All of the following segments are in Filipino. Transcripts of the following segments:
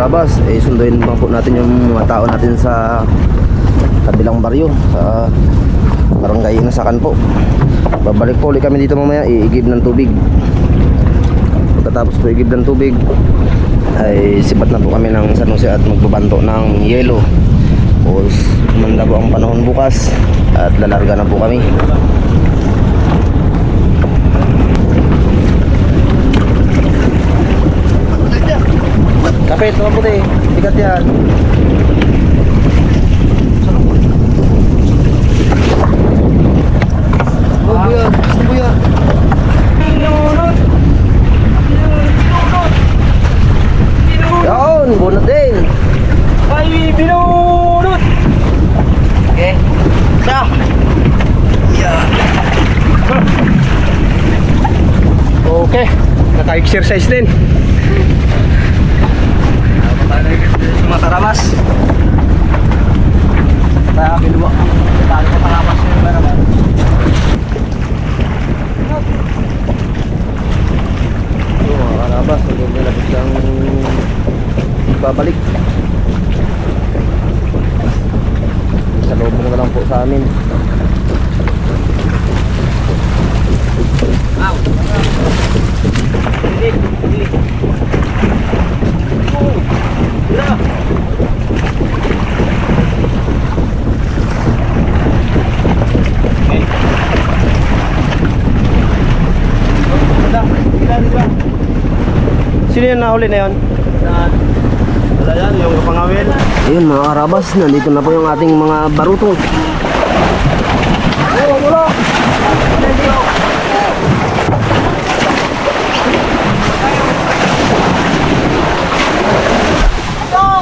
Karabas, eh sunduin pa po natin yung mga tao natin sa kabilang baryo sa barangay Nasakan po. Babalik po ulit kami dito mamaya, iigib ng tubig. Pagkatapos po igib ng tubig, ay sipat na po kami ng San Jose at magbabanto ng yelo. Tapos umanda po ang panahon bukas at lalarga na po kami. Kapit, mga puti. Bigat yan. Buya. Gusto buya. Yun, bunot din. Ay, binunot! Okay. Sa. Okay, naka-exercise din. Mataramas. Kaya binuwa. Tayo mataramas yung baraman. Ito mga karabas, hindi nila biglang babalik. Sa loob mo na lang po sa amin. Sino yung nahuli na yun? Wala yan, yung kapangawil. Ayun mga karabas, nandito na po yung ating mga baruto.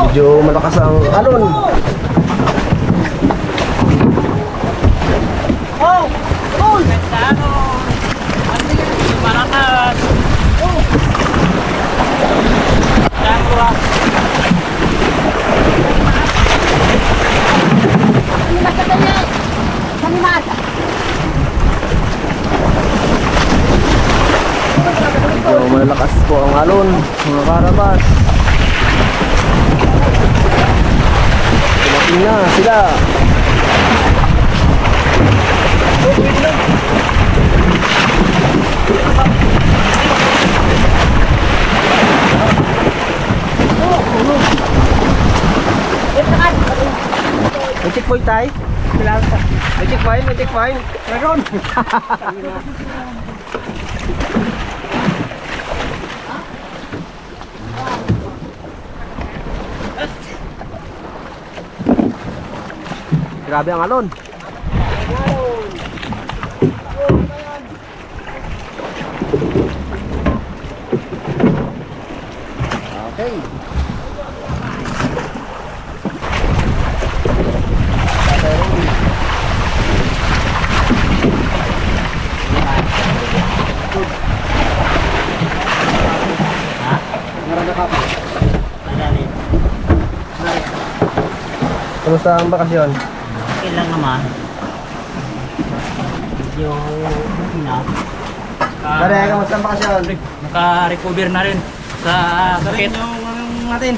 Medyo malakas ang alon. Medyo malakas po ang alon, mga karabas. Dumating na sila. May checkpoint tayo? May checkpoint, may checkpoint. Meron. Grabe ang alon. Okay. Kumusta ang bakasyon? Lang naman. Medyo okay na. Ah, Pare, kamusta ang bakasyon? Naka-recover na rin sa sakit. Yung natin.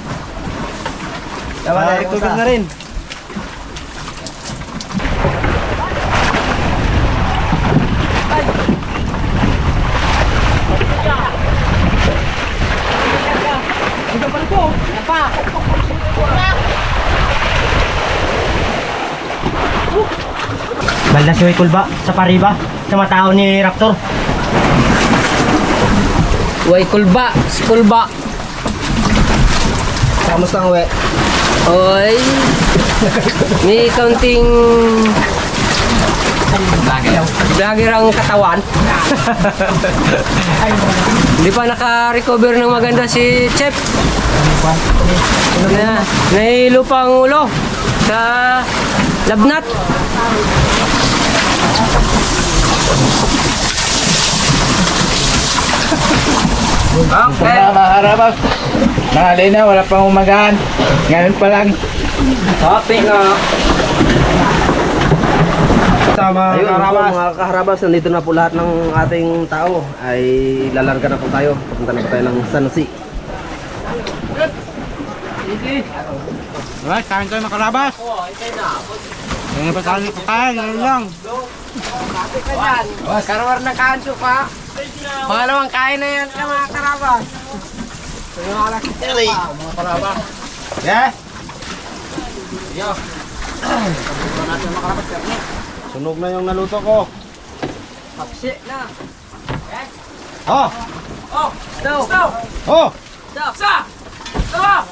Tama na, Recover na rin. Balda si Kulba sa pariba sa matao ni Raptor. Way kulba, si kulba. Kamusta ang uwi? Oy. May kaunting vlogger ang katawan. Hindi pa naka-recover ng maganda si Chef. Na, nahilo pa ang ulo sa labnat. Okay. Mga harabas. Nangalay na, wala pang umagaan. Ngayon pa lang. Happy na. Tama, Ayun po, harabas. mga kaharabas, nandito na po lahat ng ating tao ay lalarga na po tayo. Punta na po tayo ng San Jose. Alright, kain tayo mga karabas. Ngayon pa tayo kakain, ngayon lang. Karawar na kanso pa. Pangalawang kain na yan ka mga karabas. Yes! Sunog na yung naluto ko. Kapsi na. Oh! Oh! Stop! Stop! Oh! Stop! Stop! Stop!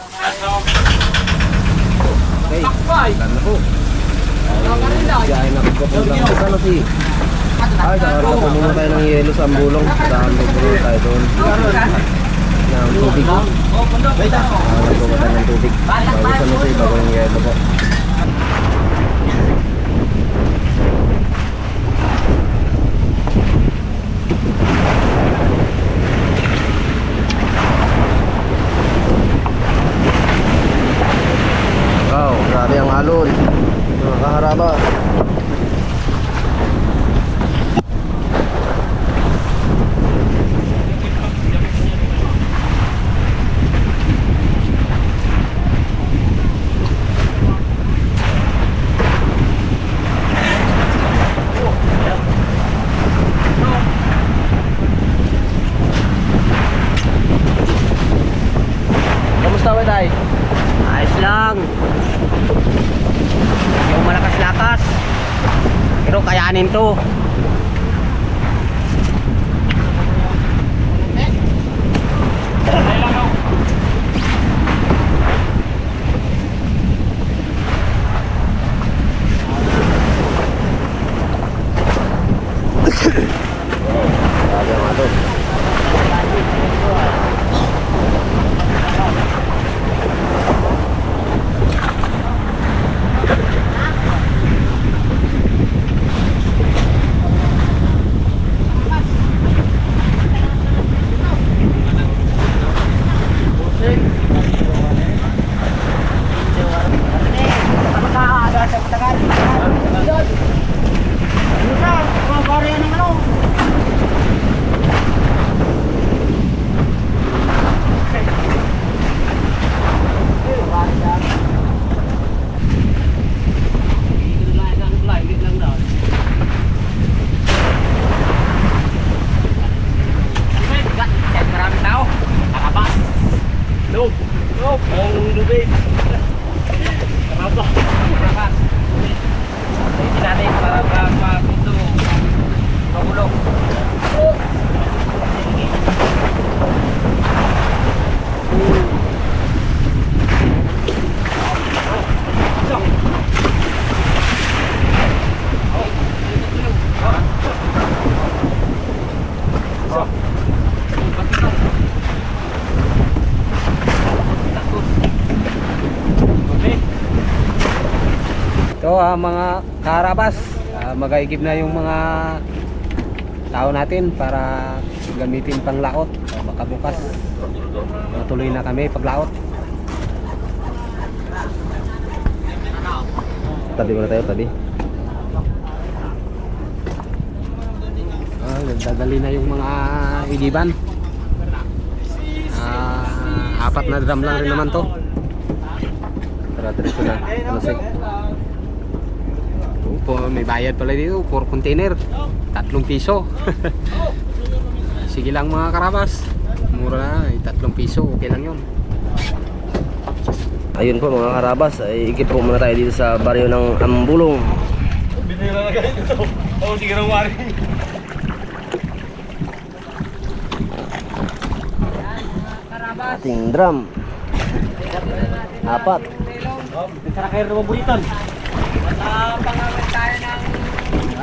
Okay. Takbay! Ganda po. Ang kanila. Biyahe na ko. Sana si... Ay, po muna tayo ng yelo sa ambulong. Saan po tayo doon. Ng tubig. Nagkuha tayo ng tubig. Bago sa nasi, bago yung yelo po. Ah, mga karabas, ah, magaigib na yung mga tao natin para gamitin pang laot. Ah, baka bukas matuloy na kami paglaot. Tabi muna tayo, tabi. Ah, nagdadali na yung mga igiban. Ah, apat na drum lang rin naman to. Tara, diretso na. Ano? Oh, po, may bayad pala dito, 4 container. Tatlong piso. Sige lang mga karabas. Mura na, eh, tatlong piso, okay lang yun. Ayun po mga karabas, ay ikip po muna tayo dito sa baryo ng Ambulong. Ating drum. Apat. Sarap kayo naman buliton. Pangalan tayo ng Ah,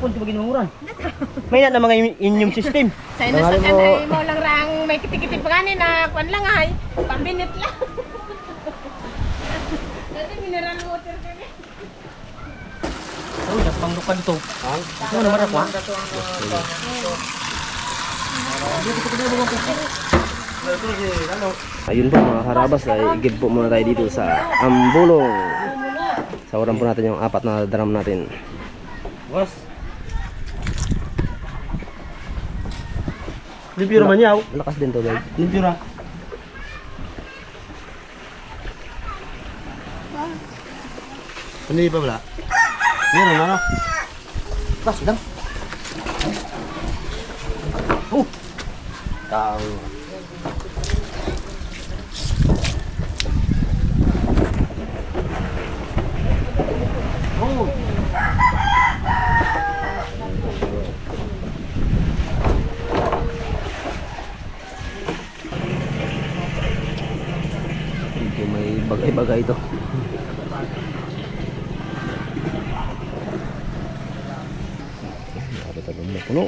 si Ponte maginuhuran. May na mga immune system. Sa ino sa Tanghali kanay mo. lang rang may kitikiti pa kanin na kwan lang ay pambinit lang. mineral water kami. Oh, dapat lupa dito. Ito na marap ha? Ayun po mga karabas ay igib po muna tayo dito sa Ambulong. Sawaran po natin yung apat na drum natin. Boss. Limpyo naman yaw. Lakas din to, guys. Limpyo na. Hindi pa wala? Meron ano? Pas, lang. Oh! Tao. Medyo may bagay-bagay ito. Nakapit agad na puno.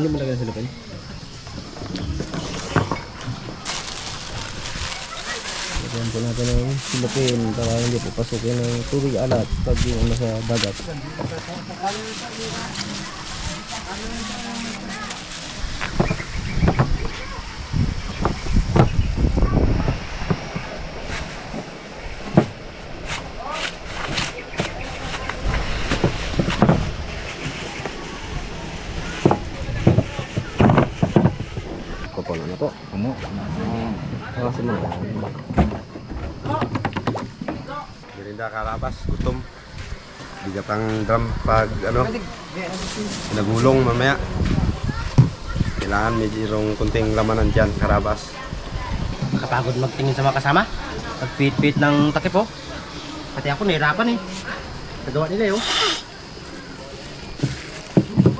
Hindi mo lagyan sa lupin? Lagyan po natin ng silupin para hindi po pasukin ng tubig alat pag yung nasa dagat. Po. Puno. Pangasin mo na. Merinda karabas, gutom. Bigat ang drum pag ano, nagulong mamaya. Kailangan medyo kunting lamanan dyan, karabas. Kapagod magtingin sa mga kasama. Pagpit-pit ng takip oh. Pati ako nahirapan eh. Nagawa nila yun.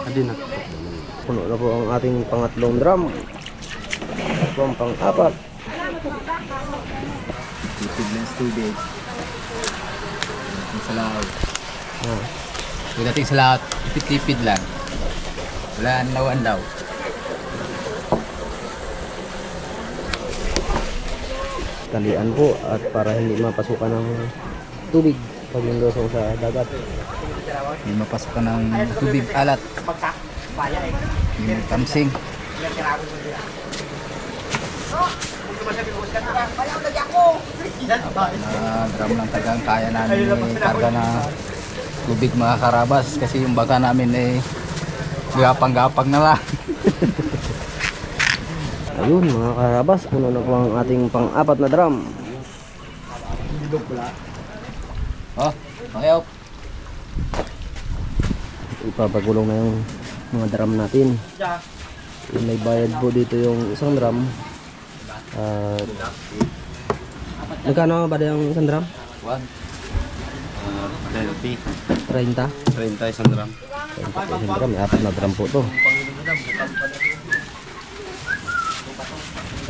Adi na. Puno na po ang ating pangatlong drum. At ang pang-apat. Sa tubig. Pagdating sa laot. Ah, Pagdating sa laot, tipid-tipid lang. Wala ang lawan daw. talian po at para hindi mapasukan ng tubig pag nandosong sa dagat. Hindi mapasok ka ng tubig alat. Hindi tamsing. Na drum ng tagang kaya namin karga na tubig mga karabas kasi yung baga namin eh gapang-gapang na lang. Ayun mga karabas, puno na po ang ating pang-apat na drum. Oh, ayaw. Ipapagulong na yung mga drum natin. May bayad po dito yung isang drum. At Magkano ba yung isang drum? One. Uh, 30? 30 isang drum. 30 po isang drum. May apat na drum po to.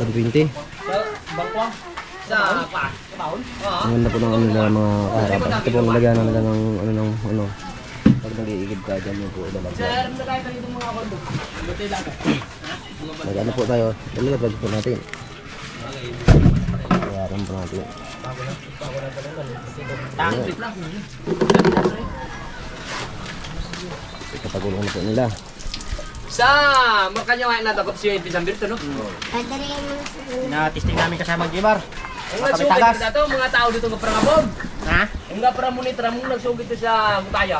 120. Ang ganda po ng ano nila mga kaharapan. Ito po nalagyan na nila ng ano ng ano. Pag nag-iigib ka dyan yung po ilalagyan. Nag-ano po tayo. Ilalagyan po natin. Bayaran po natin. Kapagulong na po nila. Sa makanya na dapat siya yung December to no. Na-testing namin kasama ng Gimar. Ang nga sugit tagas. na to mga tao dito nga parangabon. Ha? Ang nga para monitor mo nagsugit to sa Gutaya.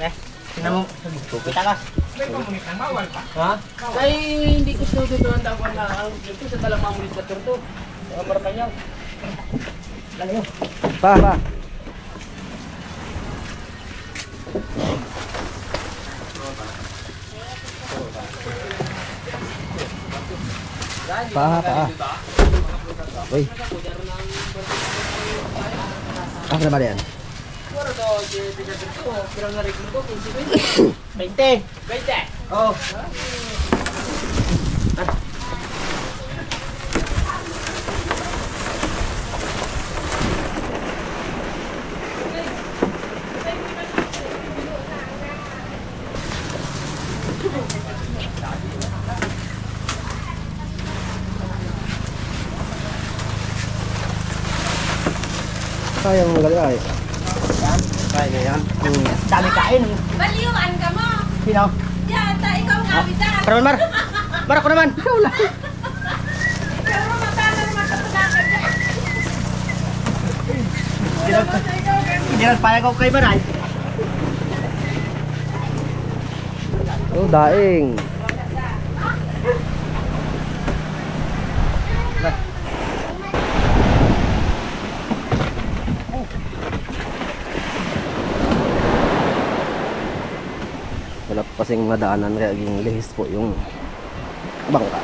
Eh, tingnan mo. Tupit tagas. Ha? Kay hindi ko sa dito ang dawan na ang dito sa talang mga monitor to. Ang markanya. Pa, pa. Pa, pa. Uy. Asa na número 2 de, de la persona, pero no recuerdo que si 20. 20. Oh. sayang maganda ay Yan. Dami kain. Baliwan ka mo. Sino? Yan, ta, ikaw nga, bitan. Para Mar. Mar ako naman. Ikaw lang. Pero matalo naman ka sa dagat dyan. Hindi lang payag ako kay Maray. Oh, daing. Kasing madaanan kaya ging lihis po yung bangka.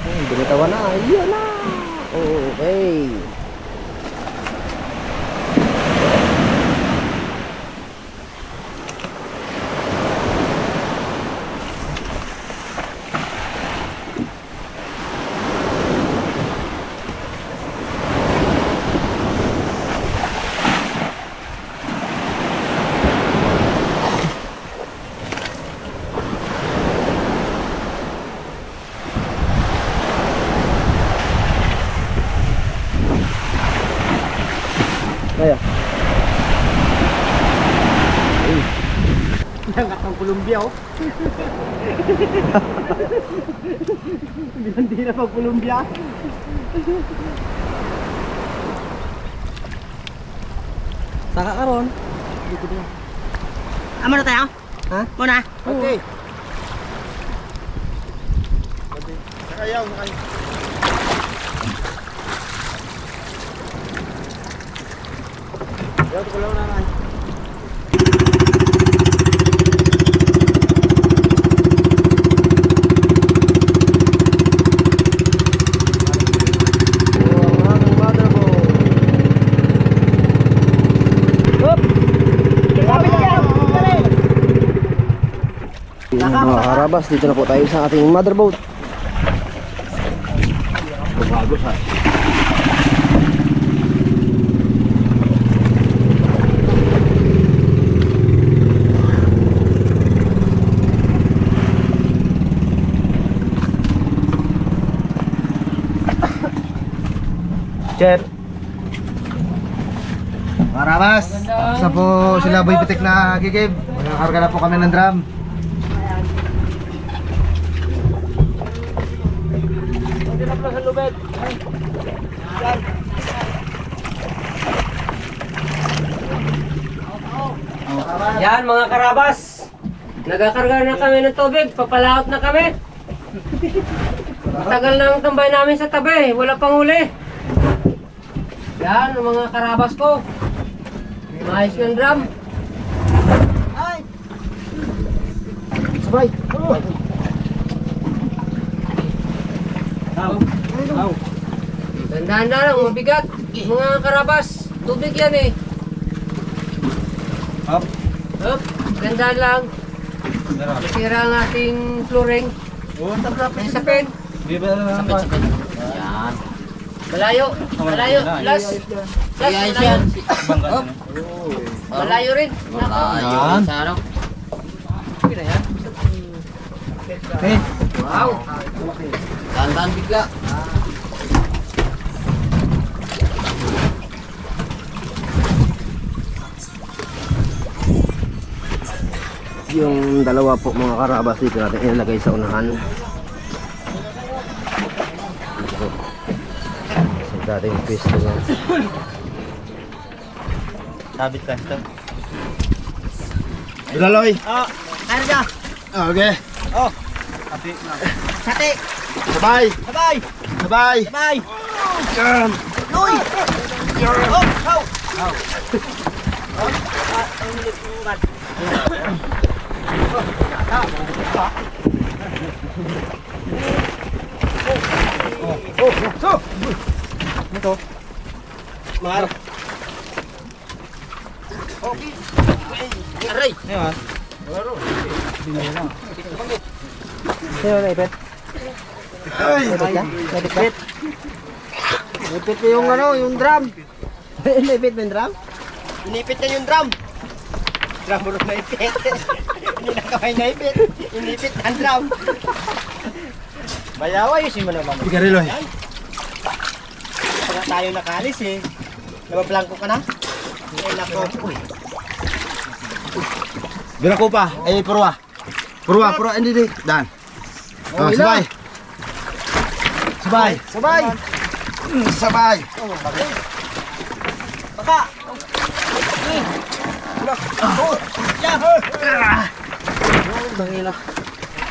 Ay, binitawan na. Iyan na. Okay. Kaya. Nangat ng Columbia oh. Hindi na pag Columbia. Saka karon. Amo na tayo? Ha? Muna. Okay. Sakayaw, sakayaw. Yaw, tukulaw na. Yung mga karabas, dito na po tayo sa ating motherboat. Sa. Chef. Marabas, sa po sila Boy Pitik na gigib. Nakakarga na po kami ng drum. Yan mga karabas. Nagakarga na kami ng tubig. Papalaot na kami. Matagal na ang tambay namin sa tabi. Wala pang huli. Yan ang mga karabas ko. Maayos yung drum. Sabay. Tandaan na lang, mabigat. Mga karabas. Tubig yan eh. Up. Up. Tandaan lang. Masira ang ating flooring. May sapin. Sapin, sapin. Yan. Malayo. Malayo. Last. Last. Malayo. Up. Malayo rin. Malayo. Sa araw. Wow. Tandaan bigla. Yung dalawa po mga karabas dito natin ilalagay sa unahan. Dito. Sa dating pwesto niya. Sabit ka ito. Ilaloy. Oh, ano ka? Okay. Sate. Sabay. Sabay. Sabay. Sabay. Yan. Noy. Oh, oh. Mar. Aray. Sino na ipet? Ay. Ipet ka? Ipet? Yung ano, yung drum. Ipet ba yung drum? Inipit na yung drum. Drum mo na ipit. Hindi na kamay na ipit. Inipit ang drum. Bayaw, ayusin mo naman. Pigarilloy. Kaya tayo nakalis eh. Nabablangko ka na? Ay, nako. Uy. Bira ko pa. Ay, purwa. Purwa, purwa. Hindi, di. Dan. Oh, sabay. Sabay. Sabay! Mm, Sabay. Baka!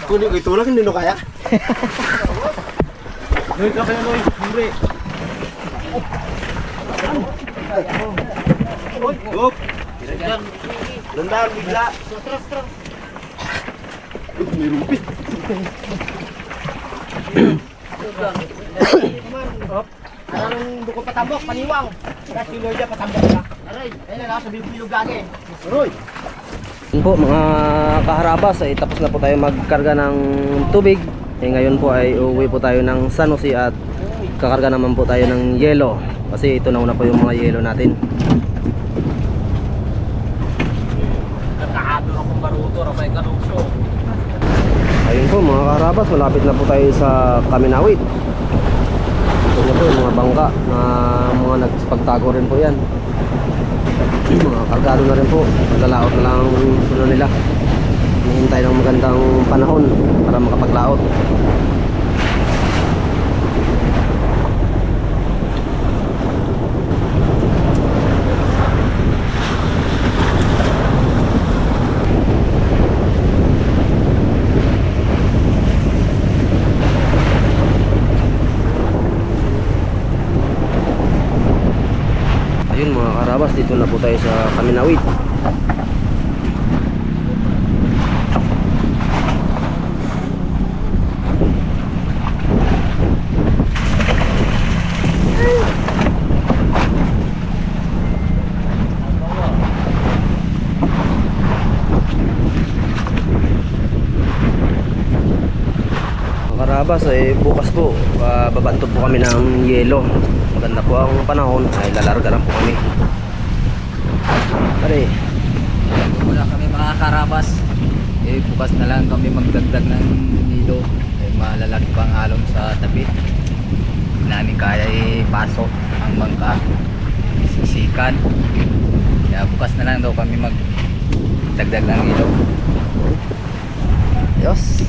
Kunin ko ito lang, hindi no kaya. Noy ka pa Noy. Hombre. Up. Landang bigla. May rumpit. Anong duko patambok, paniwang. Kasi yung Lloyda patambok na. Aray, ayun na lang, sa bilog lagi. Aroy! Yun po mga kaharabas ay tapos na po tayo magkarga ng tubig. Eh, ngayon po ay uuwi po tayo ng San Jose at kakarga naman po tayo ng yelo. Kasi ito na una po yung mga yelo natin. Ayun po mga kaharabas, malapit na po tayo sa Kaminawit. Ito na po yung mga bangka na mga nagpagtago rin po yan. Mga kargado na rin po. Maglalaot na lang puno nila. Hinihintay ng magandang panahon para makapaglaot. Ayun mga karabas, dito na po tayo sa Kaminawit. Mga karabas, eh, bukas po, uh, babantog po kami ng yelo. Maganda po ang panahon, ay lalarga lang po kami. Pare, Wala kami mga karabas. Eh, bukas na lang kami magdagdag ng nilo. Eh, malalaki pang alon sa tabi. Hindi namin kaya ipasok ang bangka. Sisikan. Kaya bukas na lang daw kami magdagdag ng nilo. Diyos.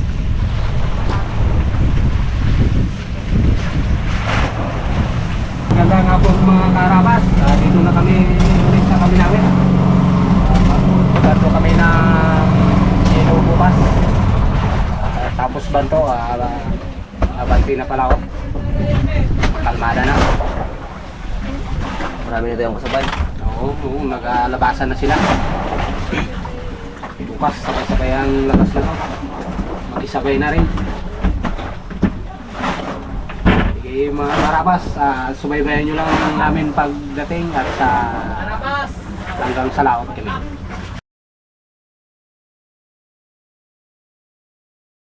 Ganda nga po mga karabas. Ah, dito na kami ulit sa Kaminawin. Magkano kami ng yelo bukas. Ah, tapos banto, ah, ah, abanti na pala ako. Kalmada na. Marami na tayong kasabay. Oo, oo nagalabasan na sila. Bukas, sabay-sabay ang labas na to. Mag-isabay na rin. Sige mga karabas, ah, subaybayan nyo lang namin pagdating at sa hanggang sa laot kami.